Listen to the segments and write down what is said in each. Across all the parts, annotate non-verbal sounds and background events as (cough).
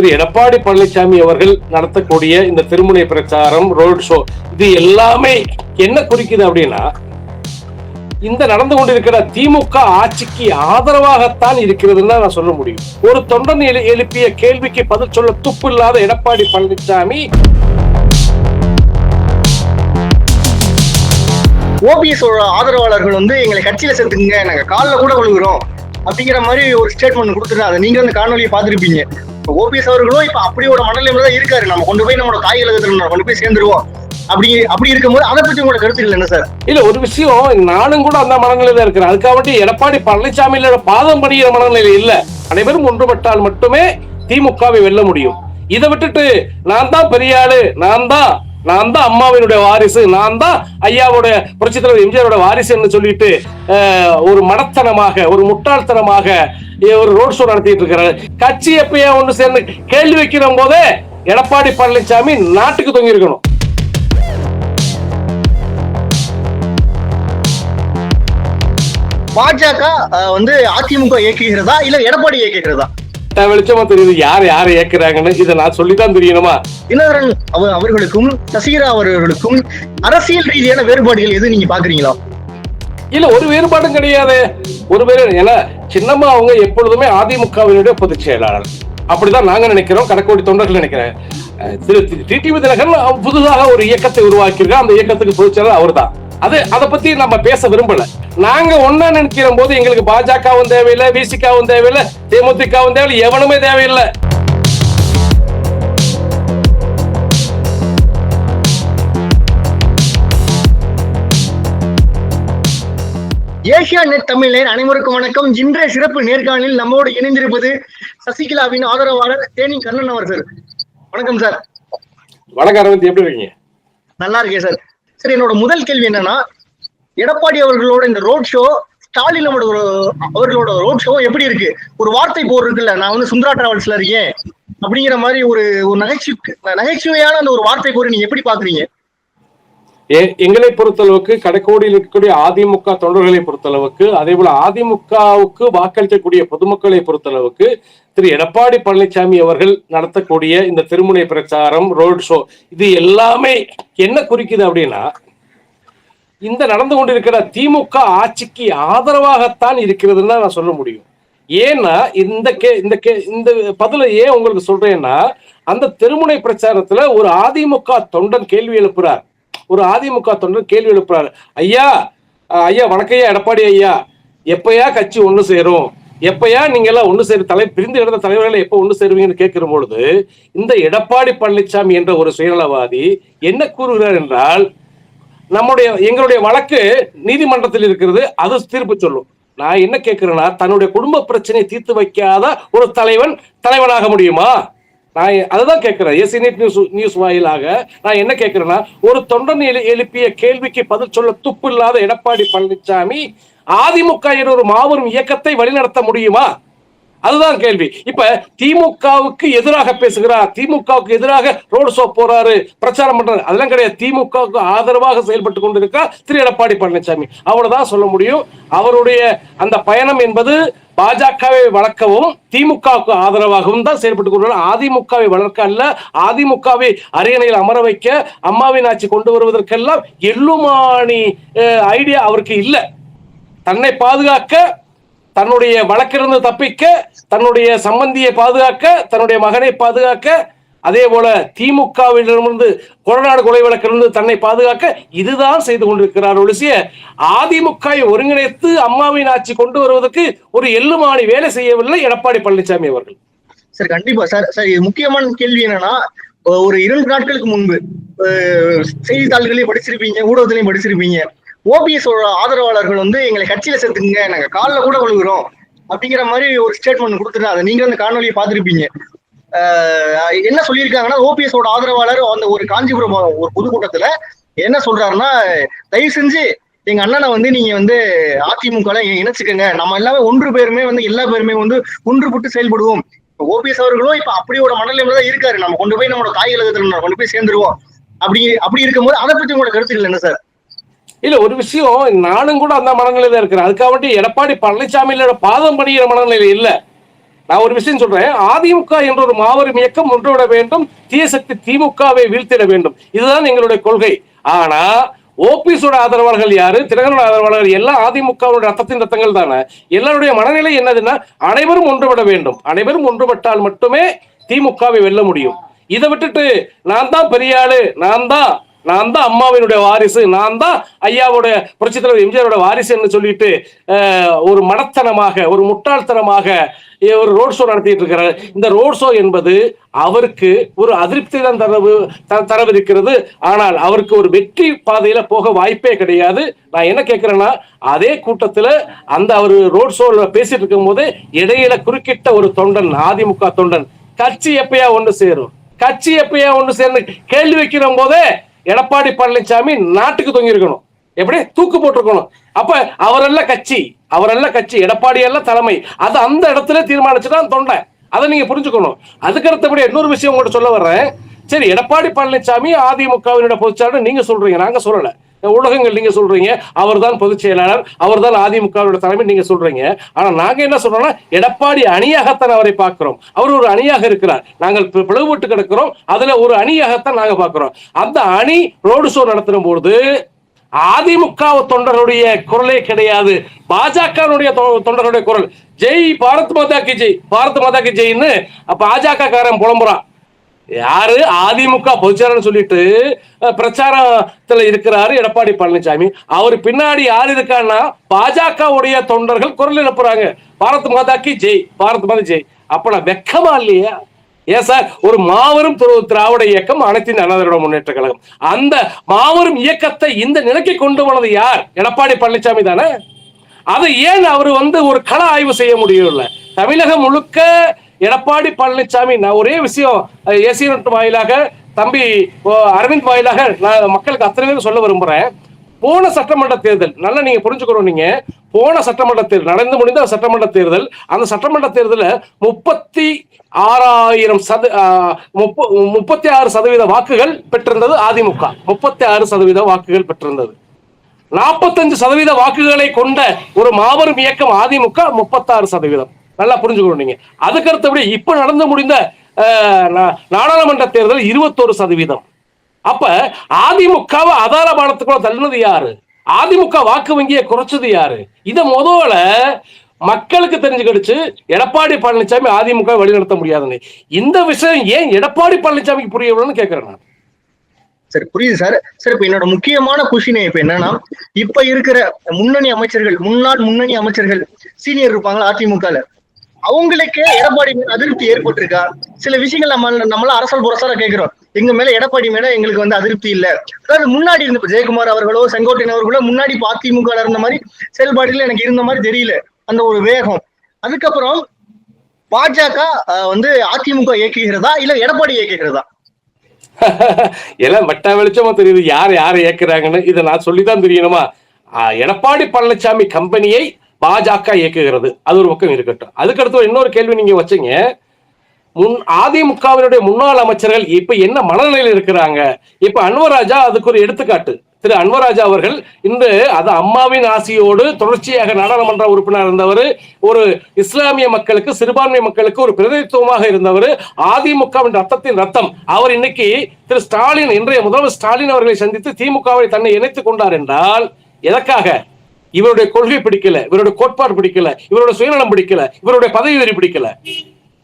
திரு எடப்பாடி பழனிசாமி அவர்கள் நடத்தக்கூடிய இந்த திருமுனை பிரச்சாரம் ரோட் ஷோ இது எல்லாமே என்ன குறிக்குது அப்படின்னா இந்த நடந்து கொண்டிருக்கிற திமுக ஆட்சிக்கு ஆதரவாகத்தான் இருக்கிறதுன்னு நான் சொல்ல முடியும். ஒரு தொண்டன் எழுப்பிய கேள்விக்கு பதில் சொல்ல துப்பு இல்லாத எடப்பாடி பழனிசாமி. ஓபிஎஸ் ஆதரவாளர்கள் வந்து எங்களை கட்சியில சேர்த்துக்குங்க நாங்க காலில் கூட விழுகிறோம் அப்படிங்கிற மாதிரி ஒரு ஸ்டேட்மெண்ட் கொடுத்துட்டு அதை நீங்க அந்த காணொலியை பார்த்துருப்பீங்க. ஓபிஎஸ் அவர்களும் இப்ப அப்படியோட மனநிலையில தான் இருக்காரு. நம்ம கொண்டு போய் நம்மளோட தாய் கழகத்துல கொண்டு போய் சேர்ந்துருவோம். அப்படி அப்படி இருக்கும்போது அதை பத்தி உங்களோட கருத்து என்ன சார்? இல்ல ஒரு விஷயம் நானும் கூட அந்த மனநிலையில இருக்கிறேன். அதுக்காக வேண்டி எடப்பாடி பழனிசாமியில பாதம் பணிகிற மனநிலை இல்ல. அனைவரும் ஒன்றுபட்டால் மட்டுமே திமுகவை வெல்ல முடியும். இதை விட்டுட்டு நான் தான் பெரிய ஆளு நான் தான் நான் தான் அம்மாவினுடைய வாரிசு நான் தான் ஐயாவுடைய புரட்சித் தலைவர் எம்ஜிஆரோட வாரிசுன்னு சொல்லிட்டு அஹ், ஒரு மடத்தனமாக ஒரு முட்டாள்தனமாக ஒரு ரோட் ஷோ நடத்திட்டு இருக்கிறாரு. கட்சி எப்பயா ஒன்று சேர்ந்து கேள்வி வைக்கிற போதே எடப்பாடி பழனிசாமி நாட்டுக்கு தொங்கி இருக்கணும். பாஜக வந்து அதிமுக இயக்குகிறதா? இல்ல எடப்பாடி இயக்குகிறதா? வெளிச்சமா தெரியுது. யார் யாரை ஏக்குறாங்கன்னு இதை நான் சொல்லித்தான் தெரியணுமா? தினகரன் அவ- அவர்களுக்கும் சசிகலா அவர்களுக்கும் அரசியல் ரீதியான வேறுபாடுகள் எது நீங்க பாக்குறீங்களா? இல்ல ஒரு வேறுபாடும் கிடையாது. ஒரு பேரு ஏன்னா சின்னம்மா அவங்க எப்பொழுதுமே அதிமுகவினுடைய பொதுச் செயலாளர். அப்படிதான் நாங்க நினைக்கிறோம் கடற்கோடி தொண்டர்கள் நினைக்கிறேன். திரு டிடிவி தினகரன் புதுதாக ஒரு இயக்கத்தை உருவாக்கியிருக்கார் அந்த இயக்கத்துக்கு பொதுச் செயலாளர் அவர்தான். அது அதை பத்தி நம்ம பேச விரும்பல. நாங்க ஒன்னா நினைக்கிற போது எங்களுக்கு பாஜகவும் தேவையில்லை விசிகாவும் தேவையில்லை தேமுதிகவும் தேவையில்லை எவனுமே தேவையில்லை. ஏசியா நெட் தமிழ் நேர் அனைவருக்கும் வணக்கம். இன்றைய சிறப்பு நேர்காணலில் நம்மோடு இணைந்திருப்பது சசிகலாவின் ஆதரவாளர் தேனி கண்ணன் அவர்கள் வணக்கம் சார். வணக்கம் அரவிந்த் எப்படி இருக்கீங்க? நல்லா இருக்கேன் சார். சரி என்னோட முதல் கேள்வி என்னன்னா எடப்பாடி அவர்களோட இந்த ரோட் ஷோ ஸ்டாலின் அவரோட- அவர்களோட ரோட் ஷோ எப்படி இருக்கு? ஒரு வார்த்தை போர் இருக்குல்ல நான் வந்து சுந்தரா டிராவல்ஸ்ல இருக்கேன். அப்படிங்கிற மாதிரி ஒரு ஒரு நகைச்சு நகைச்சுவையான அந்த ஒரு வார்த்தை போர் நீங்க எப்படி பாக்குறீங்க? எங்களை பொறுத்தளவுக்கு கடைக்கோடியில் இருக்கக்கூடிய அதிமுக தொண்டர்களை பொறுத்தளவுக்கு அதே போல அதிமுகவுக்கு வாக்களிக்கக்கூடிய பொதுமக்களை பொறுத்தளவுக்கு திரு எடப்பாடி பழனிசாமி அவர்கள் நடத்தக்கூடிய இந்த திருமுனை பிரச்சாரம் ரோட் ஷோ இது எல்லாமே என்ன குறிக்குது அப்படின்னா இந்த நடந்து கொண்டிருக்கிற திமுக ஆட்சிக்கு ஆதரவாகத்தான் இருக்கிறதுன்னு நான் சொல்ல முடியும். ஏன்னா இந்த கே இந்த கே இந்த பதில ஏன் உங்களுக்கு சொல்றேன்னா அந்த திருமுனை பிரச்சாரத்துல ஒரு அதிமுக தொண்டன் கேள்வி எழுப்புறார். ஒரு அதிமுக தொண்டர் கேள்வி எழுப்புறாரு. ஐயா ஐயா வணக்கையா எடப்பாடி ஐயா. எப்பயா கட்சி ஒன்று சேரும்? எப்பயா நீங்க எல்லாம் ஒன்று சேரு? தலை பிரிந்து கிடந்த தலைவர்களை எப்போ ஒன்று சேருவீங்கன்னு கேட்கிற பொழுது இந்த எடப்பாடி பழனிசாமி என்ற ஒரு சுயநலவாதி என்ன கூறுகிறார் என்றால் நம்முடைய எங்களுடைய வழக்கு நீதிமன்றத்தில் இருக்கிறது அது தீர்ப்பு சொல்லும். நான் என்ன கேட்கிறேன்னா தன்னுடைய குடும்ப பிரச்சனையை தீர்த்து வைக்காத ஒரு தலைவன் தலைவனாக முடியுமா? நான் அதுதான் கேட்கிறேன். எஸ் நியூஸ் நியூஸ் வாயிலாக நான் என்ன கேட்கிறேன்னா ஒரு தொண்டன் எழு- எழுப்பிய கேள்விக்கு பதில் சொல்ல துப்பு இல்லாத எடப்பாடி பழனிசாமி அதிமுக என்ற ஒரு மாபெரும் இயக்கத்தை வழிநடத்த முடியுமா? அதுதான் கேள்வி. இப்ப திமுகவுக்கு எதிராக பேசுகிறார். திமுகவுக்கு எதிராக ரோடு ஷோ போறாரு பிரச்சாரம் பண்றாரு. அதெல்லாம் கிடையாது. திமுகவுக்கு ஆதரவாக செயல்பட்டு கொண்டிருக்கார் திரு எடப்பாடி பழனிசாமி. அவ்வளவுதான் சொல்ல முடியும். அவருடைய அந்த பயணம் என்பது பாஜகவை வளர்க்கவும் திமுகவுக்கு ஆதரவாகவும் தான் செயல்பட்டு கொண்டு அதிமுகவை வளர்க்க அல்ல அதிமுகவை அரியணையில் அமர வைக்க அம்மாவின் ஆட்சி கொண்டு வருவதற்கெல்லாம் எள்ளுமானி ஐடியா அவருக்கு இல்லை. தன்னை பாதுகாக்க தன்னுடைய வழக்கிலிருந்து தப்பிக்க தன்னுடைய சம்பந்தியை பாதுகாக்க தன்னுடைய மகனை பாதுகாக்க அதே போல திமுகவிலிருந்து கொடநாடு கொலை வழக்கிலிருந்து தன்னை பாதுகாக்க இதுதான் செய்து கொண்டிருக்கிறார் ஒழிசிய அதிமுகவை ஒருங்கிணைத்து அம்மாவின் ஆட்சி கொண்டு வருவதற்கு ஒரு எள்ளுமானி வேலை செய்யவில்லை எடப்பாடி பழனிசாமி அவர்கள். சார் கண்டிப்பா. சார் சார் இது முக்கியமான கேள்வி என்னன்னா ஒரு இரண்டு நாட்களுக்கு முன்பு செய்தித்தாள்களையும் படிச்சிருப்பீங்க ஊடகத்திலையும் படிச்சிருப்பீங்க. ஓபிஎஸோட ஆதரவாளர்கள் வந்து எங்களை கட்சியில சேர்த்துக்குங்க நாங்க காலில் கூட விழுகிறோம் அப்படிங்கிற மாதிரி ஒரு ஸ்டேட்மெண்ட் கொடுத்துருந்தா அதை நீங்க அந்த காணொலியை பார்த்திருப்பீங்க. என்ன சொல்லியிருக்காங்கன்னா ஓபிஎஸோட ஆதரவாளர் அந்த ஒரு காஞ்சிபுரம் ஒரு பொதுக்கூட்டத்துல என்ன சொல்றாருன்னா தயவு செஞ்சு எங்க அண்ணனை வந்து நீங்க வந்து அதிமுக இணைச்சுக்கங்க. நம்ம எல்லாமே ஒன்று பேருமே வந்து எல்லா பேருமே வந்து ஒன்றுபட்டு செயல்படுவோம். ஓபிஎஸ் அவர்களும் இப்ப அப்படியோட மனநிலையில தான் இருக்காரு. நம்ம கொண்டு போய் நம்மளோட தாய் கழகத்துல கொண்டு போய் சேர்ந்துருவோம். அப்படி அப்படி இருக்கும்போது அதை பத்தி உங்களோட கருத்துக்கள் என்ன சார்? இல்ல ஒரு விஷயம் நானும் கூட அந்த மனநிலையில இருக்கிறேன். அதுக்காக வேண்டி எடப்பாடி பழனிசாமியில பாதம் பணிகிற மனநிலையில இல்ல. நான் ஒரு விஷயம் சொல்றேன். அதிமுக என்ற ஒரு மாபெரும் இயக்கம் ஒன்றுவிட வேண்டும். தீயசக்தி திமுகவை வீழ்த்திட வேண்டும். இதுதான் எங்களுடைய கொள்கை. ஆனா ஓபிஎஸோட ஆதரவாளர்கள் யாரு? தினகரன் ஆதரவாளர்கள் எல்லாம் அதிமுகவுடைய ரத்தத்தின் ரத்தங்கள் தானே? எல்லாருடைய மனநிலை என்னதுன்னா அனைவரும் ஒன்றுபட வேண்டும். அனைவரும் ஒன்றுபட்டால் மட்டுமே திமுகவை வெல்ல முடியும். இதை விட்டுட்டு நான் தான் பெரிய ஆளு நான் தான் நான் தான் அம்மாவினுடைய வாரிசு நான் தான் ஐயாவுடைய புரட்சி தலைவர் எம்ஜிஆரோட வாரிசுன்னு சொல்லிட்டு ஒரு மடத்தனமாக ஒரு முட்டாள்தனமாக ஒரு ரோட் ஷோ நடத்திட்டு இருக்கிறார். இந்த ரோட் ஷோ என்பது அவருக்கு ஒரு அதிருப்தி தான் தரவு த- தரவிருக்கிறது. ஆனால் அவருக்கு ஒரு வெற்றி பாதையில போக வாய்ப்பே கிடையாது. நான் என்ன கேட்கிறேன்னா அதே கூட்டத்துல அந்த அவர் ரோட் ஷோல பேசிட்டு இருக்கும் போது இடையில குறுக்கிட்ட ஒரு தொண்டன் அதிமுக தொண்டன் கட்சி எப்பயா ஒன்று சேரும்? கட்சி எப்பயா ஒன்று சேர்ந்து கேள்வி வைக்கிற போதே எடப்பாடி பழனிசாமி நாட்டுக்கு தொங்கியிருக்கணும் எப்படி? தூக்கு போட்டிருக்கணும். அப்ப அவரெல்லாம் கட்சி அவரெல்லாம் கட்சி எடப்பாடி எல்லாம் தலைமை. அது அந்த இடத்துல தீர்மானிச்சுதான் தொண்டை. அதை நீங்க புரிஞ்சுக்கணும். அதுக்கு அடுத்தபடி இன்னொரு விஷயம் உங்கள்கிட்ட சொல்ல வர்றேன். சரி எடப்பாடி பழனிசாமி அதிமுகவினுடைய பொதுச்சாளர் நீங்க சொல்றீங்க. நாங்க சொல்லலை. ஊடகங்கள் நீங்க சொல்றீங்க அவர்தான் பொதுச் செயலாளர் அவர்தான் அதிமுகவோட தலைமை நீங்க சொல்றீங்க. ஆனா நாங்க என்ன சொல்றோம்னா எடப்பாடி அணியாகத்தான் அவரை பார்க்கிறோம். அவர் ஒரு அணியாக இருக்கிறார். நாங்கள் பி- பிளவுபட்டு கிடக்கிறோம். அதுல ஒரு அணியாகத்தான் நாங்க பார்க்கிறோம். அந்த அணி ரோடு ஷோ நடத்தும் பொழுது அதிமுக தொண்டர்களுடைய குரலே கிடையாது. பாஜகனுடைய தொண்டர்களுடைய குரல். ஜெய் பாரத் மாதா கி ஜெய் பாரத் மாதா கி ஜெய்ன்னு பாஜக காரன் புலம்புறான். யாரு? அதிமுக பொதுச்செயலாளர் சொல்லிட்டு பிரச்சாரத்துல இருக்கிறாரு எடப்பாடி பழனிசாமி. அவர் பின்னாடி யார் இருக்கான்னா பாஜகவுடைய தொண்டர்கள் குரல் எழுப்புறாங்க. பாரத் மாதா கி ஜெய் பாரத் மாதா ஜெய். அப்ப நான் வெக்கமா இல்லையா? ஏன் சார்? ஒரு மாபெரும் திராவிட இயக்கம் அனைத்து இந்திய முன்னேற்ற கழகம். அந்த மாபெரும் இயக்கத்தை இந்த நிலைக்கு கொண்டு போனது யார்? எடப்பாடி பழனிசாமி தானே? அதை ஏன் அவர் வந்து ஒரு கள ஆய்வு செய்ய முடியல தமிழகம் முழுக்க எடப்பாடி பழனிசாமி நான் ஒரே விஷயம் ஏசி வாயிலாக தம்பி அரவிந்த் வாயிலாக நான் மக்களுக்கு அத்தனை பேரும் சொல்ல விரும்புகிறேன் போன சட்டமன்ற தேர்தல் நல்லா நீங்க புரிஞ்சுக்கணும் நீங்க. போன சட்டமன்ற தேர்தல் நடந்து முடிந்த சட்டமன்ற தேர்தல் அந்த சட்டமன்ற தேர்தலில் முப்பத்தி ஆறாயிரம் சத முப்ப- முப்பத்தி ஆறு சதவீத வாக்குகள் பெற்றிருந்தது அதிமுக. முப்பத்தி ஆறு சதவீத வாக்குகள் பெற்றிருந்தது. நாற்பத்தஞ்சு சதவீத வாக்குகளை கொண்ட ஒரு மாபெரும் இயக்கம் அதிமுக முப்பத்தாறு சதவீதம். நல்லா புரிஞ்சுக்கணும் நீங்க. அதுக்கு அடுத்தபடி இப்ப நடந்து முடிந்த நாடாளுமன்ற தேர்தல் இருபத்தோரு சதவீதம். அப்ப அதிமுகவை அதார பாலத்துக்குள்ள தள்ளினது யாரு? அதிமுக வாக்கு வங்கியை குறைச்சது யாரு? இத முதல்ல மக்களுக்கு தெரிஞ்சுக்கிடுச்சு எடப்பாடி பழனிசாமி அதிமுக வழிநடத்த முடியாதுன்னு. இந்த விஷயம் ஏன் எடப்பாடி பழனிசாமிக்கு புரியவில்லைன்னு கேட்கிறேன் நான். சரி புரியுது சார். சார் இப்ப என்னோட முக்கியமான கொஷினே இப்ப என்னன்னா இப்ப இருக்கிற முன்னணி அமைச்சர்கள் முன்னாள் முன்னணி அமைச்சர்கள் சீனியர் இருப்பாங்களா அதிமுகல? அவங்களுக்கே எடப்பாடி மேல அதிருப்தி ஏற்பட்டிருக்கா? சில விஷயங்கள் நம்ம நம்மளாம் அரசல் புரசலா கேட்கிறோம் எங்க மேல எடப்பாடி மேல எங்களுக்கு வந்து அதிருப்தி இல்ல. அதாவது முன்னாடி இருந்த ஜெயக்குமார் அவர்களோ செங்கோட்டையன் அவர்களோ முன்னாடி அதிமுக இருந்த மாதிரி செயல்பாடுகள் எனக்கு இருந்த மாதிரி தெரியல. அந்த ஒரு வேகம். அதுக்கப்புறம் பாஜக வந்து அதிமுக இயக்குகிறதா? இல்ல எடப்பாடி இயக்குகிறதா? (laughs) எல்லாம் வட்டா வெளிச்சமா தெரியுது. யார் யாரை இயக்குறாங்கன்னு இதை நான் சொல்லிதான் தெரியணுமா? எடப்பாடி பழனிசாமி கம்பெனியை பாஜக இயக்குகிறது. அது ஒரு பக்கம் இருக்கட்டும். அதுக்கடுத்து இன்னொரு கேள்வி நீங்க வச்சீங்க. முன் அதிமுகவினுடைய முன்னாள் அமைச்சர்கள் இப்ப என்ன மனநிலையில் இருக்கிறாங்க? இப்ப அன்வராஜா அதுக்கு ஒரு எடுத்துக்காட்டு. திரு அன்வராஜா அவர்கள் இன்று அது அம்மாவின் ஆசியோடு தொடர்ச்சியாக நாடாளுமன்ற உறுப்பினர் இருந்தவர் ஒரு இஸ்லாமிய மக்களுக்கு சிறுபான்மை மக்களுக்கு ஒரு பிரதிநிதித்துவமாக இருந்தவர் அதிமுகவின் ரத்தத்தின் ரத்தம். அவர் இன்னைக்கு திரு ஸ்டாலின் இன்றைய முதல்வர் ஸ்டாலின் அவர்களை சந்தித்து திமுகவை தன்னை இணைத்துக் கொண்டார் என்றால் எதற்காக? இவருடைய கொள்கை பிடிக்கல இவருடைய கோட்பாடு பிடிக்கல இவருடைய சுயநலம் பிடிக்கல இவருடைய பதவி வெறி பிடிக்கல.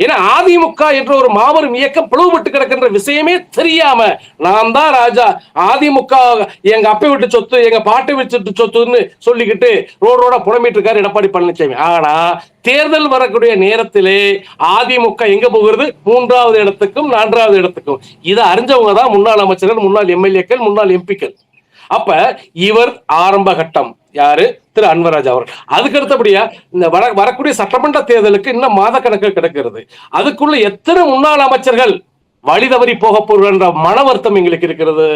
ஏன்னா அதிமுக என்ற ஒரு மாபெரும் இயக்கம் பிளவுபட்டு கிடக்கின்ற விஷயமே தெரியாம நான் தான் ராஜா. அதிமுக எங்க அப்பை விட்டு சொத்து எங்க பாட்டை விட்டு சொத்துன்னு சொல்லிக்கிட்டு ரோடு ரோட புலம்பிட்டு இருக்காரு எடப்பாடி பழனிசாமி ஆனா தேர்தல் வரக்கூடிய நேரத்திலே அதிமுக எங்க போகிறது? மூன்றாவது இடத்துக்கும் நான்காவது இடத்துக்கும். இதை அறிஞ்சவங்க தான் முன்னாள் அமைச்சர்கள் முன்னாள் எம்எல்ஏக்கள் முன்னாள் எம்பிக்கள். அப்ப இவர் ஆரம்ப கட்டம். யாரு? திரு அன்வராஜ் அவர்கள். அதுக்கு அடுத்தபடியா இந்த வர வரக்கூடிய சட்டமன்ற தேர்தலுக்கு இன்னும் மாத கணக்கு கிடக்கிறது. அதுக்குள்ள எத்தனை முன்னாள் அமைச்சர்கள் வழி தவறி போக போகிற மன வருத்தம் எங்களுக்கு இருக்கிறது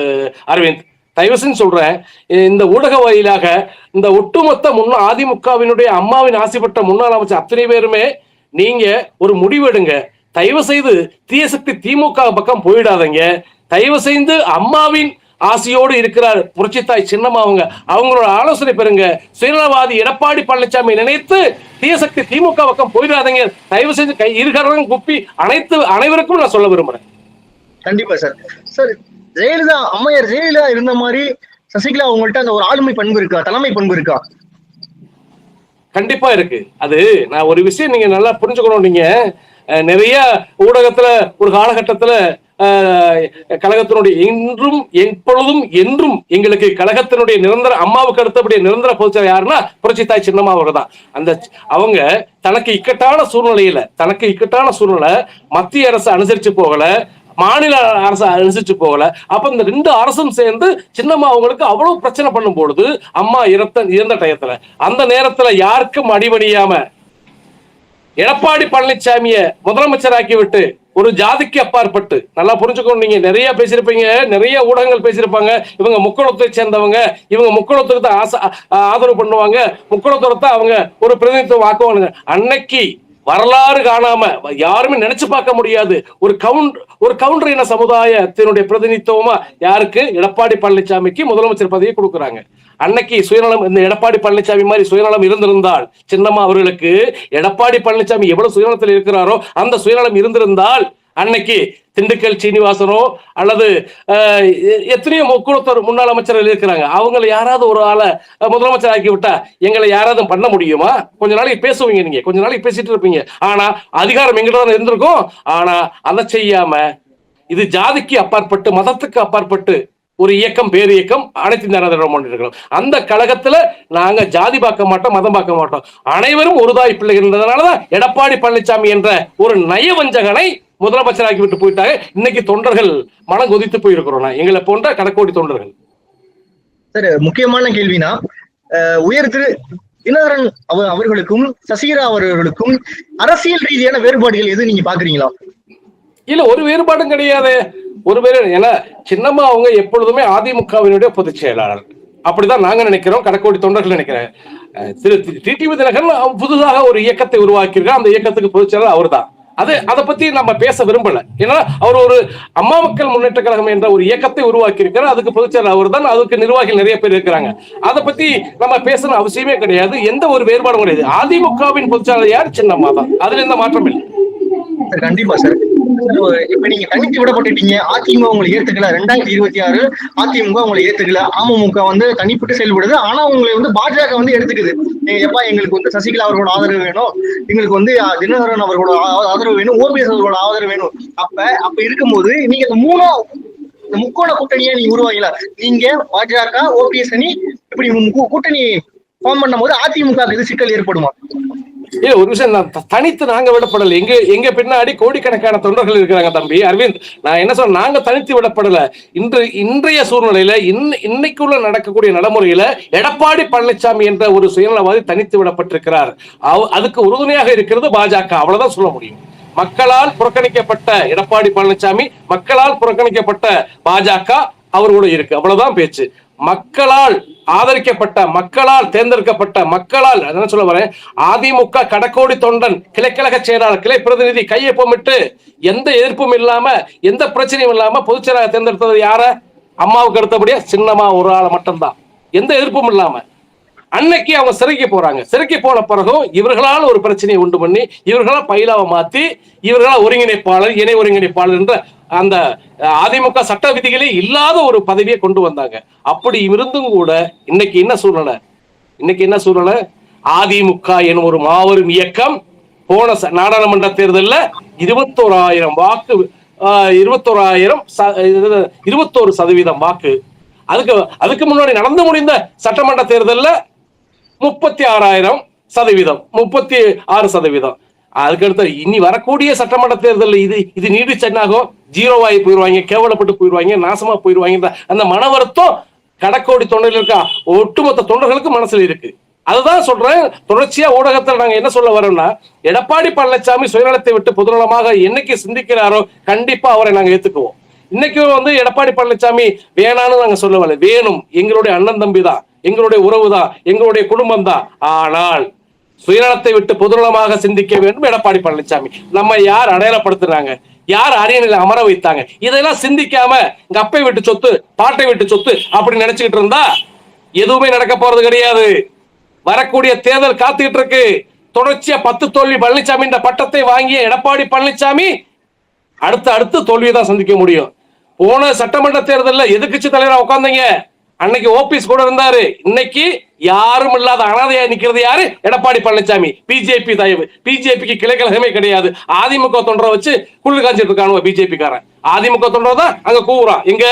அரவிந்த். தயவு சொல்றேன் இந்த ஊடக வாயிலாக இந்த ஒட்டுமொத்த முன்னா அதிமுகவினுடைய அம்மாவின் ஆசைப்பட்ட முன்னாள் அமைச்சர் அத்தனை பேருமே நீங்க ஒரு முடிவெடுங்க தயவு செய்து தீயசக்தி திமுக பக்கம் போயிடாதீங்க. தயவு செய்து அம்மாவின் ஆசையோடு இருக்கிறார் புரட்சித்தாய் சின்னம்மா அவங்க. அவங்களோட ஆலோசனை பெறுங்க. சுயநலவாதி எடப்பாடி பழனிசாமி நினைத்து தீயசக்தி திமுக பக்கம் போயிடாதீங்க. தயவு செஞ்சு கை இருகரம் குப்பி அனைத்து அனைவருக்கும் நான் சொல்ல விரும்புறேன். கண்டிப்பா சார். சார் ஜெயலலிதா அம்மையார் ஜெயலலிதா இருந்த மாதிரி சசிகலா அவங்கள்ட்ட அந்த ஒரு ஆளுமை பண்பு இருக்கா? தலைமை பண்பு இருக்கா? கண்டிப்பா இருக்கு. அது நான் ஒரு விஷயம் நீங்க நல்லா புரிஞ்சுக்கணும் நீங்க. நிறைய ஊடகத்துல ஒரு காலகட்டத்துல கழகத்தினுடைய இன்றும் எப்பொழுதும் என்றும் எங்களுக்கு கழகத்தினுடைய நிரந்தர அம்மாவுக்கு அடுத்தபடிய நிரந்தர பொதுச்செயலர் யாருன்னா புரட்சி தாய் சின்னம்மா அவர்கள் தான். அந்த அவங்க தனக்கு இக்கட்டான சூழ்நிலையில தனக்கு இக்கட்டான சூழ்நிலை மத்திய அரசு அனுசரிச்சு போகல மாநில அரசு அனுசரிச்சு போகல. அப்ப இந்த ரெண்டு அரசும் சேர்ந்து சின்னம்மா அவங்களுக்கு அவ்வளவு பிரச்சனை பண்ணும் பொழுது அம்மா இறத்த இறந்த டயத்துல அந்த நேரத்துல யாருக்கும் அடிபணியாம எடப்பாடி பழனிசாமிய முதலமைச்சராக்கி விட்டு ஒரு ஜாதிக்கு அப்பாற்பட்டு. நல்லா புரிஞ்சுக்கணும். நீங்க நிறைய பேசியிருப்பீங்க. நிறைய ஊடகங்கள் பேசியிருப்பாங்க. இவங்க முக்கோணத்தை சேர்ந்தவங்க. இவங்க முக்கோணத்துக்கு தான் ஆசை ஆதரவு பண்ணுவாங்க. முக்குளத்தோட தான் அவங்க ஒரு பிரதிநிதித்துவம் ஆக்குவாங்க அன்னைக்கு வரலாறு காணாம யாருமே நினைச்சு பார்க்க முடியாது. ஒரு கவுண்ட் ஒரு கவுண்டர் இன சமுதாயத்தினுடைய பிரதிநிதித்துவமா யாருக்கு? எடப்பாடி பழனிசாமிக்கு முதலமைச்சர் பதவியை கொடுக்குறாங்க. அன்னைக்கு சுயநலம் இந்த எடப்பாடி பழனிசாமி மாதிரி சுயநலம் இருந்திருந்தால் சின்னம்மா அவர்களுக்கு எடப்பாடி பழனிசாமி எவ்வளவு சுயநலத்தில் இருக்கிறாரோ அந்த சுயநலம் இருந்திருந்தால் அன்னைக்கு திண்டுக்கல் சீனிவாசனோ அல்லது எ- எத்தனையோ முக்கூலத்தோர் முன்னாள் அமைச்சர்கள் இருக்கிறாங்க. அவங்கள யாராவது ஒரு ஆளை முதலமைச்சர் ஆக்கி விட்டா எங்களை யாராவது பண்ண முடியுமா? கொஞ்ச நாளைக்கு பேசுவீங்க நீங்க. கொஞ்ச நாளைக்கு பேசிட்டு இருப்பீங்க. ஆனா அதிகாரம் எங்கிட்ட தான் இருந்திருக்கும். ஆனா அதை செய்யாம இது ஜாதிக்கு அப்பாற்பட்டு மதத்துக்கு அப்பாற்பட்டு ஒரு இயக்கம் பேர் இயக்கம் அனைத்து இந்திய அண்ணா திராவிட முன்னேற்ற கழகம் அந்த கழகத்துல நாங்க ஜாதி பார்க்க மாட்டோம் மதம் பார்க்க மாட்டோம். அனைவரும் ஒரு தாய் பிள்ளை இருந்ததுனாலதான் எடப்பாடி பழனிசாமி என்ற ஒரு நயவஞ்சகனை முதலமைச்சராக்கி விட்டு போயிட்டாங்க. இன்னைக்கு தொண்டர்கள் மனம் கொதித்து போயிருக்கிறோம். எங்களை போன்ற கடக்கோடி தொண்டர்கள். சார் முக்கியமான கேள்வினா உயர் திரு தினகரன் அவ அவர்களுக்கும் சசிகலா அவர்களுக்கும் அரசியல் ரீதியான வேறுபாடுகள் எது நீங்க பாக்குறீங்களா? இல்ல ஒரு வேறுபாடும் கிடையாது. ஒருவேளை ஏன்னா சின்னம்மா அவங்க எப்பொழுதுமே அதிமுகவினுடைய பொதுச் செயலாளர். அப்படிதான் நாங்க நினைக்கிறோம் கடக்கோடி தொண்டர்கள் நினைக்கிறேன். திரு டிடிவி தினகரன் புதுதாக ஒரு இயக்கத்தை உருவாக்கியிருக்கார். அந்த இயக்கத்துக்கு பொதுச் செயலாளர் அவர்தான். அது அதை பத்தி நம்ம பேச விரும்பல. ஏன்னா அவர் ஒரு அம்மா மக்கள் முன்னேற்ற கழகம் என்ற ஒரு இயக்கத்தை உருவாக்கி இருக்கிறார் அதுக்கு பொதுச்செயலாளர் அவர் தான் அதுக்கு நிர்வாகிகள் நிறைய பேர் இருக்கிறாங்க. அதை பத்தி நம்ம பேசணும் அவசியமே கிடையாது. எந்த ஒரு வேறுபாடும் கிடையாது. அதிமுகவின் பொதுச்செயலாளர் யார்? சின்னம்மா தான். அதுல எந்த மாற்றம் இல்லை. சார் கண்டிப்பா சார். இப்ப நீங்க தனித்து விடப்பட்டுட்டீங்க. அதிமுக உங்களை ஏத்துக்கல. ரெண்டாயிரத்தி இருபத்தி ஆறு அதிமுக உங்களை ஏத்துக்கல. அமமுக வந்து தனிப்பட்டு செயல்படுது. ஆனா உங்களை வந்து பாஜக வந்து எடுத்துக்குது. நீங்க எப்பா எங்களுக்கு வந்து சசிகலா அவர்களோட ஆதரவு வேணும். எங்களுக்கு வந்து தினகரன் அவர்களோட ஆதரவு வேணும். ஓபிஎஸ் அவர்களோட ஆதரவு வேணும். அப்ப அப்ப இருக்கும்போது நீங்க இந்த மூணா இந்த முக்கோண கூட்டணியை நீங்க உருவாங்களா நீங்க பாஜக ஓபிஎஸ் அணி இப்படி கூட்டணி ஃபார்ம் பண்ணும்போது அதிமுக இது சிக்கல் ஏற்படுமா? இல்ல ஒரு விஷயம் தனித்து நாங்க விடப்படல. எங்க எங்க பின்னாடி கோடிக்கணக்கான தொண்டர்கள் இருக்கிறாங்க தம்பி. அரவிந்த் நான் என்ன சொல்ற நாங்க தனித்து விடப்படல. இன்று இன்றைய சூழ்நிலையில இன்னைக்குள்ள நடக்கக்கூடிய நடைமுறையில எடப்பாடி பழனிசாமி என்ற ஒரு சுயநலவாதி தனித்து விடப்பட்டிருக்கிறார். அதுக்கு உறுதுணையாக இருக்கிறது பாஜக. அவ்வளவுதான் சொல்ல முடியும். மக்களால் புறக்கணிக்கப்பட்ட எடப்பாடி பழனிசாமி மக்களால் புறக்கணிக்கப்பட்ட பாஜக அவர்களோட இருக்கு. அவ்வளவுதான் பேச்சு. மக்களால் ஆதரிக்கப்பட்ட மக்களால் தேர்ந்தெடுக்கப்பட்ட மக்களால் என்ன சொல்ல வரேன் அதிமுக கடக்கோடி தொண்டன் கிளைக்கழக செயலாளர் கிளை பிரதிநிதி கையொப்பமிட்டு எந்த எதிர்ப்பும் இல்லாம எந்த பிரச்சனையும் இல்லாம பொதுச்செயலாளர் தேர்ந்தெடுத்தது யார? அம்மாவுக்கு அடுத்தபடியா சின்னமா ஒரு ஆளை மட்டும்தான். எந்த எதிர்ப்பும் இல்லாம. அன்னைக்கு அவங்க சிறைக்கு போறாங்க. சிறைக்கு போன பிறகும் இவர்களால் ஒரு பிரச்சனையை உண்டு பண்ணி இவர்களால் பயிலாவை மாத்தி இவர்களால் ஒருங்கிணைப்பாளர் இணை ஒருங்கிணைப்பாளர் என்ற அந்த அதிமுக சட்ட விதிகளே இல்லாத ஒரு பதவியை கொண்டு வந்தாங்க. அப்படி இருந்தும் கூட இன்னைக்கு என்ன சூழ்நிலை? இன்னைக்கு என்ன சூழ்நிலை? அதிமுக எனும் ஒரு மாபெரும் இயக்கம் போன ச- நாடாளுமன்ற தேர்தலில் இருபத்தோராயிரம் வாக்கு இருபத்தோராயிரம் ச- இது, இருபத்தோரு சதவீதம் வாக்கு. அதுக்கு அதுக்கு முன்னாடி நடந்து முடிந்த சட்டமன்ற தேர்தலில் முப்பத்தி ஆறாயிரம் சதவீதம். முப்பத்தி ஆறு சதவீதம். அதுக்கடுத்து இனி வரக்கூடிய சட்டமன்ற தேர்தலில் இது இது நீடி என்னாகும் ஜீரோவாகி போயிடுவாங்க கேவலப்பட்டு போயிடுவாங்க நாசமா போயிடுவாங்க அந்த மன வருத்தம் கடக்கோடி தொண்டர்கள் இருக்கா? ஒட்டுமொத்த தொண்டர்களுக்கு மனசுல இருக்கு. அதுதான் சொல்றேன். தொடர்ச்சியா ஊடகத்தில் நாங்க என்ன சொல்ல வரோம்னா எடப்பாடி பழனிசாமி சுயநலத்தை விட்டு பொதுநலமாக என்னைக்கு சிந்திக்கிறாரோ கண்டிப்பா அவரை நாங்க ஏத்துக்குவோம். இன்னைக்கு வந்து எடப்பாடி பழனிசாமி வேணான்னு நாங்க சொல்லவில்லை. வேணும். எங்களுடைய அண்ணன் தம்பி தான் எங்களுடைய உறவு தான் எங்களுடைய குடும்பம் தான் ஆனால் சுயநலத்தை விட்டு பொதுநலமாக சிந்திக்க வேண்டும் எடப்பாடி பழனிசாமி. நம்ம யார் அடையாளப்படுத்துறாங்க? யார் அரியணையில அமர வைத்தாங்க? இதெல்லாம் சிந்திக்காம எங்க அப்பை விட்டு சொத்து பாட்டை விட்டு சொத்து அப்படி நினைச்சுக்கிட்டு இருந்தா எதுவுமே நடக்க போறது கிடையாது. வரக்கூடிய தேர்தல் காத்துக்கிட்டு இருக்கு. தொடர்ச்சியா பத்து தோல்வி பழனிசாமி இந்த பட்டத்தை வாங்கிய எடப்பாடி பழனிசாமி அடுத்து அடுத்து தோல்வியை தான் சந்திக்க முடியும். போன சட்டமன்ற தேர்தலில் எதிர்கட்சி தலைவராக உட்காந்தீங்க அன்னைக்கு ஓபிஎஸ் கூட இருந்தாரு. இன்னைக்கு யாரும் இல்லாத அனாதையா நிக்கிறது யாரு? எடப்பாடி பழனிசாமி பிஜேபி தயவு. பிஜேபிக்கு கிளைக்கழகமே கிடையாது. அதிமுக தொண்டரை வச்சு குள்ளு காஞ்சிட்டு இருக்கானுங்க பிஜேபி காரன். அதிமுக தொண்டர் தான் அங்க கூவுறான் இங்க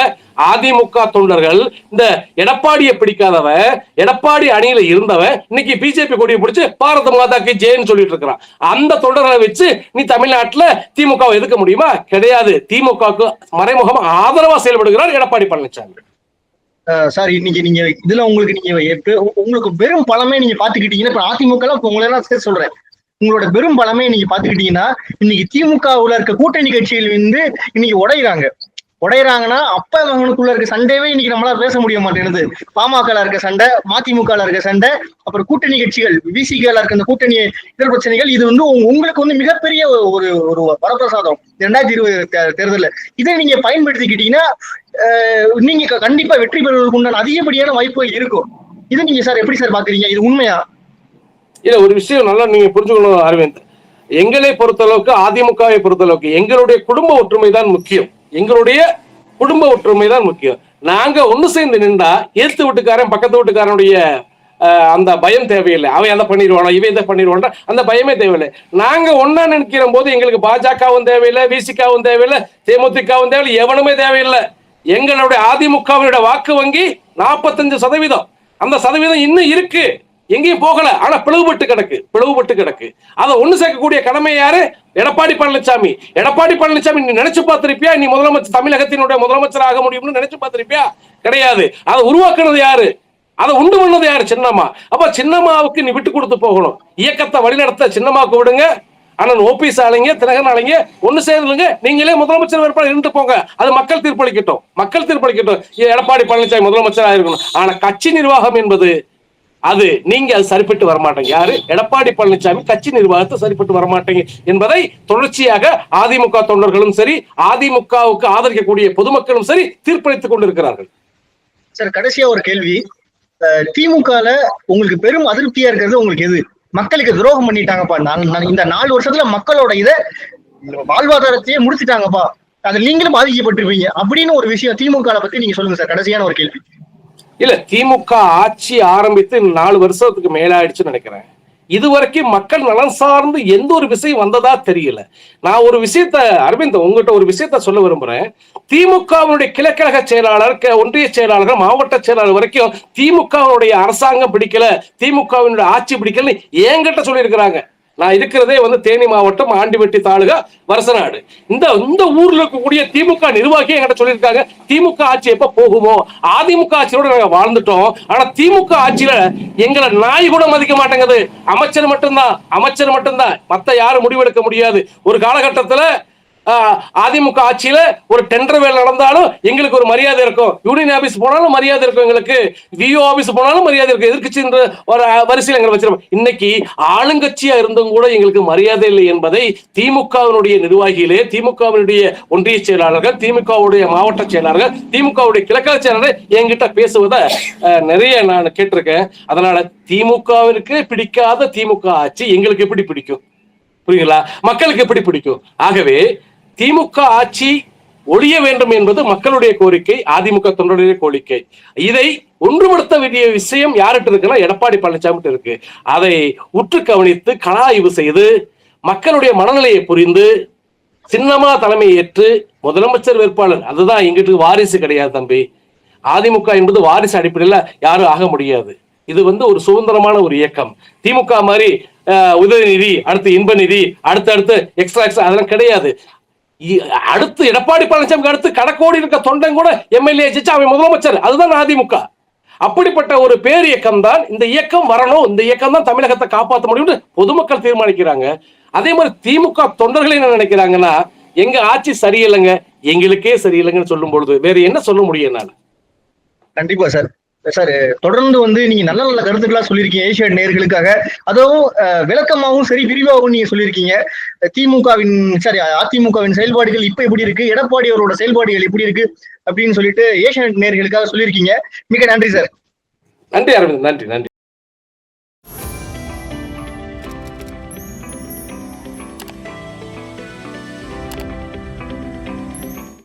அதிமுக தொண்டர்கள் இந்த எடப்பாடியை பிடிக்காதவன் எடப்பாடி அணியில இருந்தவன் இன்னைக்கு பிஜேபி கொடியை பிடிச்சு பாரத மாதாக்கு ஜெயின்னு சொல்லிட்டு இருக்கிறான் அந்த தொண்டர்களை வச்சு நீ தமிழ்நாட்டுல திமுகவை எதுக்க முடியுமா? கிடையாது. திமுகவுக்கு மறைமுகமா ஆதரவா செயல்படுகிறார் எடப்பாடி பழனிசாமி சார் இன்னைக்கு நீங்க இதுல உங்களுக்கு நீங்க உங்களுக்கு பெரும் பழமே நீங்க பாத்துக்கிட்டீங்கன்னா இப்ப அதிமுக எல்லாம் இப்ப உங்களை எல்லாம் சேர்த்து சொல்றேன். உங்களோட பெரும் பலமே நீங்க பாத்துக்கிட்டீங்கன்னா இன்னைக்கு திமுகவுல இருக்க கூட்டணி கட்சிகள் வந்து இன்னைக்கு உடையிறாங்க. உடையறாங்கன்னா அப்ப அவங்களுக்குள்ள இருக்க சண்டையவே இன்னைக்கு நம்மளால பேச முடிய மாட்டேங்குது. பாமகல இருக்க சண்டை மதிமுகல இருக்க சண்டை அப்புறம் கூட்டணி கட்சிகள் விசிகல இருக்க அந்த கூட்டணி இதர பிரச்சனைகள் இது வந்து உங்களுக்கு வந்து மிகப்பெரிய ஒரு ஒரு வரப்பிரசாதம். ரெண்டாயிரத்தி இருபது தே- இதை நீங்க பயன்படுத்திக்கிட்டீங்கன்னா நீங்க க- கண்டிப்பா வெற்றி பெறுவதற்கு உண்டான அதிகப்படியான வாய்ப்பு இருக்கும். இது நீங்க சார் எப்படி சார் பாக்குறீங்க? இது உண்மையா? இல்ல ஒரு விஷயம் நல்லா நீங்க புரிஞ்சுக்கணும் அரவிந்த். எங்களை பொறுத்தளவுக்கு அதிமுகவை பொறுத்தளவுக்கு எங்களுடைய குடும்ப ஒற்றுமை தான் முக்கியம். எங்களுடைய குடும்ப ஒற்றுமை தான் முக்கியம். நாங்க ஒண்ணு சேர்ந்து நின்றா எதிர்த்து வீட்டுக்காரன் பக்கத்து வீட்டுக்காரனுடைய அந்த பயம் தேவையில்லை. அவன் அதை பண்ணிடுவானா இவன் இதை பண்ணிடுவான் அந்த பயமே தேவையில்லை. நாங்க ஒன்னா நினைக்கிற போது எங்களுக்கு பாஜகவும் தேவையில்லை விசிகாவும் தேவையில்லை தேமுதிகவும் தேவையில்லை எவனுமே தேவையில்லை. எங்களுடைய அதிமுகவினுடைய வாக்கு வங்கி நாற்பத்தஞ்சு சதவீதம். அந்த சதவீதம் இன்னும் இருக்கு. எங்கேயும் போகல. ஆனா பிளவுபட்டு கிடக்கு. பிளவுபட்டு கிடக்கு. அதை ஒண்ணு சேர்க்கக்கூடிய கடமை யாரு? எடப்பாடி பழனிசாமி எடப்பாடி பழனிசாமி நீ நினைச்சு பார்த்திருப்பியா? நீ முதலமைச்சர் தமிழகத்தினுடைய முதலமைச்சர் ஆக முடியும்னு நினைச்சு பார்த்திருப்பியா? கிடையாது. அதை உருவாக்குனது யாரு? அதை உண்டு பண்ணது யாரு? சின்னம்மா. அப்ப சின்னம்மாவுக்கு நீ விட்டு கொடுத்து போகணும். இயக்கத்தை வழிநடத்த சின்னம்மாவுக்கு விடுங்க. அண்ணன் ஓபிஎஸ் ஆளுங்க திலகன் ஆளுங்க ஒண்ணு சேர்ந்துங்க நீங்களே முதலமைச்சர் வேட்பாளர் இருந்து போங்க. அது மக்கள் தீர்ப்பளிக்கட்டும். மக்கள் தீர்ப்பளிக்கட்டும். எடப்பாடி பழனிசாமி முதலமைச்சராக இருக்கணும். ஆனா கட்சி நிர்வாகம் என்பது அது நீங்க அது சரிப்பட்டு வரமாட்டீங்க. யாரு? எடப்பாடி பழனிசாமி கட்சி நிர்வாகத்தை சரிப்பட்டு வரமாட்டீங்க என்பதை தொடர்ச்சியாக அதிமுக தொண்டர்களும் சரி அதிமுகவுக்கு ஆதரிக்கக்கூடிய பொதுமக்களும் சரி தீர்ப்பளித்துக் கொண்டிருக்கிறார்கள். சார் கடைசியா ஒரு கேள்வி. அஹ், திமுகல உங்களுக்கு பெரும் அதிருப்தியா இருக்கிறது உங்களுக்கு எது? மக்களுக்கு துரோகம் பண்ணிட்டாங்கப்பா. நான் இந்த நாலு வருஷத்துல மக்களோட இதை வாழ்வாதாரத்தையே முடிச்சுட்டாங்கப்பா. அதை நீங்களும் பாதிக்கப்பட்டிருப்பீங்க. அப்படின்னு ஒரு விஷயம் திமுக பத்தி நீங்க சொல்லுங்க சார். கடைசியான ஒரு கேள்வி. இல்ல திமுக ஆட்சி ஆரம்பித்து நாலு வருஷத்துக்கு மேலாயிடுச்சுன்னு நினைக்கிறேன். இதுவரைக்கும் மக்கள் நலன் சார்ந்து எந்த ஒரு விஷயம் வந்ததா தெரியல. நான் ஒரு விஷயத்த அரவிந்த் உங்ககிட்ட ஒரு விஷயத்த சொல்ல விரும்புறேன். திமுகவினுடைய கிழக்கழக செயலாளர் க- ஒன்றிய செயலாளர்கள் மாவட்ட செயலாளர் வரைக்கும் திமுகவுடைய அரசாங்கம் பிடிக்கல திமுகவினுடைய ஆட்சி பிடிக்கலன்னு என்கிட்ட சொல்லியிருக்கிறாங்க. நான் இருக்கிறதே வந்து தேனி மாவட்டம் ஆண்டிவெட்டி தாலுகா வரசநாடு. இந்த இந்த ஊர்ல இருக்கக்கூடிய திமுக நிர்வாகி என்கிட்ட சொல்லியிருக்காங்க திமுக ஆட்சி எப்ப போகுமோ அதிமுக ஆட்சியோட நாங்க வாழ்ந்துட்டோம். ஆனா திமுக ஆட்சியில எங்களை நாய் கூட மதிக்க மாட்டேங்குது. அமைச்சர் மட்டும்தான் அமைச்சர் மட்டும்தான். மத்த யாரும் முடிவெடுக்க முடியாது. ஒரு காலகட்டத்துல அதிமுக ஆட்சியில ஒரு டெண்டர் வேலை நடந்தாலும் எங்களுக்கு ஒரு மரியாதை இருக்கும். யூனியன் ஆபீஸ் போனாலும் மரியாதை இருக்கும் எங்களுக்கு. விஓ ஆபீஸ் போனாலும் மரியாதை இருக்கும். எதிர்கட்சின்ற ஒரு வரிசையில் எங்களை வச்சிருப்போம். இன்னைக்கு ஆளுங்கட்சியா இருந்தும் கூட எங்களுக்கு மரியாதை இல்லை என்பதை திமுகவினுடைய நிர்வாகிகளே திமுகவினுடைய ஒன்றிய செயலாளர்கள் திமுகவுடைய மாவட்ட செயலாளர்கள் திமுகவுடைய கிழக்கல செயலாளர் என்கிட்ட பேசுவதை அஹ், நிறைய நான் கேட்டிருக்கேன். அதனால திமுகவிற்கு பிடிக்காத திமுக ஆட்சி எங்களுக்கு எப்படி பிடிக்கும்? புரியுங்களா மக்களுக்கு எப்படி பிடிக்கும்? ஆகவே திமுக ஆட்சி ஒழிய வேண்டும் என்பது மக்களுடைய கோரிக்கை அதிமுக தொண்டருடைய கோரிக்கை. இதை ஒன்றுபடுத்த வேண்டிய விஷயம் யார்கிட்ட இருக்குன்னா எடப்பாடி பழனிசாமி இருக்கு. அதை உற்று கவனித்து கள ஆய்வு செய்து மக்களுடைய மனநிலையை புரிந்து சின்னமா தலைமை ஏற்று முதலமைச்சர் வேட்பாளர் அதுதான் எங்கிட்டு வாரிசு கிடையாது தம்பி. அதிமுக என்பது வாரிசு அடிப்படையில் யாரும் ஆக முடியாது. இது வந்து ஒரு சுதந்திரமான ஒரு இயக்கம். திமுக மாதிரி உதவி உதயநிதி அடுத்து இன்ப நிதி அடுத்து அடுத்து எக்ஸ்ட்ரா எக்ஸ்ட்ரா அதெல்லாம் கிடையாது. அடுத்து எடப்பாடி பழனிசாமிக்கு அடுத்து கடக்கோடி இருக்க தொண்டன் கூட எம்எல்ஏ ஜெயிச்சா அவன் முதலமைச்சர் அதுதான் அதிமுக அப்படிப்பட்ட ஒரு பேர் இயக்கம் தான் இந்த இயக்கம் வரணும் இந்த இயக்கம் தான் தமிழகத்தை காப்பாற்ற முடியும்னு பொதுமக்கள் தீர்மானிக்கிறாங்க அதே மாதிரி திமுக தொண்டர்கள் என்ன நினைக்கிறாங்கன்னா எங்க ஆட்சி சரியில்லைங்க எங்களுக்கே சரியில்லைங்கன்னு சொல்லும் பொழுது வேற என்ன சொல்ல முடியும் என்னால கண்டிப்பா சார் சார் தொடர்ந்து வந்து நீங்க நல்ல நல்ல கருத்துக்களா சொல்லியிருக்கீங்க ஏசியா நேர்களுக்காக. அதுவும் விளக்கமாகவும் சரி விரிவாகவும் நீங்க சொல்லியிருக்கீங்க. திமுகவின் சாரி அதிமுகவின் செயல்பாடுகள் இப்ப எப்படி இருக்கு எடப்பாடி அவரோட செயல்பாடுகள் எப்படி இருக்கு அப்படின்னு சொல்லிட்டு ஏசியா நேர்களுக்காக சொல்லியிருக்கீங்க. மிக நன்றி சார். நன்றி அரவிந்த் நன்றி நன்றி.